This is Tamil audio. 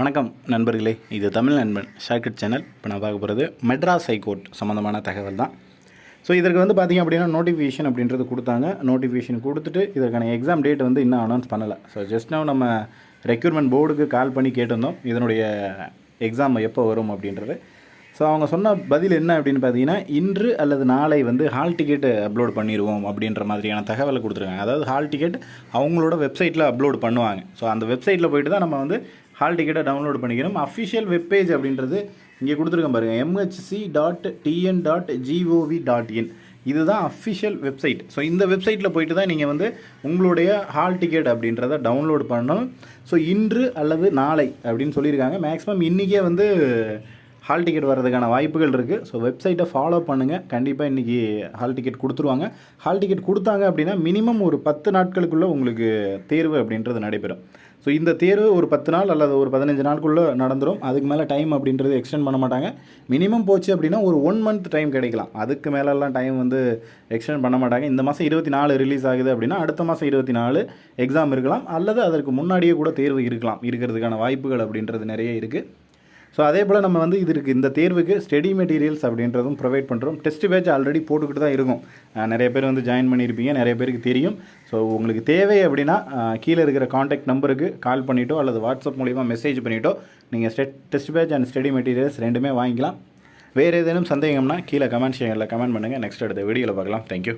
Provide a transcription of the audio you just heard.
வணக்கம் நண்பர்களே இது தமிழ் நண்பன் ஷார்ட்கட் சேனல். இப்போ நான் பார்க்க போகிறது மெட்ராஸ் ஹைகோர்ட் சம்மந்தமான தகவல் தான். ஸோ இதற்கு வந்து பார்த்திங்க அப்படின்னா நோட்டிஃபிகேஷன் அப்படின்றது கொடுத்தாங்க. நோட்டிஃபிகேஷன் கொடுத்துட்டு இதற்கான எக்ஸாம் டேட் வந்து இன்னும் அனௌன்ஸ் பண்ணலை. ஸோ ஜஸ்ட் now நம்ம ரெக்யூர்மெண்ட் போர்டுக்கு கால் பண்ணி கேட்டிருந்தோம். இதனுடைய எக்ஸாம் எப்போ வரும் அப்படின்றது. ஸோ அவங்க சொன்ன பதில் என்ன அப்படின்னு பார்த்தீங்கன்னா இன்று அல்லது நாளை வந்து ஹால் டிக்கெட் அப்லோட் பண்ணிடுவோம் அப்படின்ற மாதிரியான தகவலை கொடுத்துருக்காங்க. அதாவது ஹால் டிக்கெட் அவங்களோட வெப்சைட்டில் அப்லோட் பண்ணுவாங்க. ஸோ அந்த வெப்சைட்டில் போயிட்டு தான் நம்ம வந்து ஹால் டிக்கெட்டை டவுன்லோட் பண்ணிக்கணும். அஃபிஷியல் வெப்பேஜ் அப்படின்றது இங்கே கொடுத்துருக்கேன் பாருங்கள் MHC dot TN dot gov dot in இதுதான் அஃபிஷியல் வெப்சைட் ஸோ இந்த வெப்சைட்டில் போயிட்டு தான் நீங்கள் வந்து உங்களுடைய ஹால் டிக்கெட் அப்படின்றத டவுன்லோட் பண்ணணும். ஸோ இன்று அல்லது நாளை அப்படின்னு சொல்லியிருக்காங்க. மேக்ஸிமம் இன்றைக்கே வந்து ஹால் டிக்கெட் வர்றதுக்கான வாய்ப்புகள் இருக்குது ஸோ வெப்சைட்டை ஃபாலோ பண்ணுங்கள் கண்டிப்பாக இன்றைக்கி ஹால் டிக்கெட் கொடுத்துருவாங்க. ஹால் டிக்கெட் கொடுத்தாங்க அப்படின்னா மினிமம் ஒரு பத்து நாட்களுக்குள்ளே உங்களுக்கு தேர்வு அப்படின்றது நடைபெறும். ஸோ இந்த தேர்வு ஒரு பத்து நாள் அல்லது ஒரு பதினஞ்சு நாளுக்குள்ளே நடந்துடும் அதுக்கு மேலே டைம் அப்படின்றது எக்ஸ்டெண்ட் பண்ண மாட்டாங்க. மினிமம் போச்சு அப்படின்னா ஒரு ஒன் மந்த் டைம் கிடைக்கலாம். அதுக்கு மேலெல்லாம் டைம் வந்து எக்ஸ்டெண்ட் பண்ண மாட்டாங்க. இந்த மாதம் இருபத்தி நாலு ரிலீஸ் ஆகுது அப்படின்னா அடுத்த மாதம் இருபத்தி நாலு எக்ஸாம் இருக்கலாம். அல்லது அதற்கு முன்னாடியே கூட தேர்வு இருக்கலாம். இருக்கிறதுக்கான வாய்ப்புகள் அப்படின்றது நிறைய இருக்குது ஸோ அதே போல் நம்ம வந்து இதற்கு இந்த தேர்வுக்கு ஸ்டடி மெட்டீரியல்ஸ் அப்படின்றதும் ப்ரொவைட் பண்ணுறோம் டெஸ்ட் பேட்ச் ஆல்ரெடி போட்டுக்கிட்டு தான் இருக்கும். நிறைய பேர் வந்து ஜாயின் பண்ணியிருப்பீங்க. நிறைய பேருக்கு தெரியும். ஸோ உங்களுக்கு தேவை அப்படின்னா கீழே இருக்கிற காண்டாக்ட் நம்பருக்கு கால் பண்ணிட்டோ அல்லது வாட்ஸ்அப் மூலிமா மெசேஜ் பண்ணிட்டோ நீங்கள் study test batch and study materials ரெண்டுமே வாங்கிக்கலாம். வேறு ஏதேனும் சந்தேகம்னா கீழே கமெண்ட் செக்ஷனில் கமெண்ட் பண்ணுங்கள் நெக்ஸ்ட் அடுத்த வீடியோவில் பார்க்கலாம். தேங்க்யூ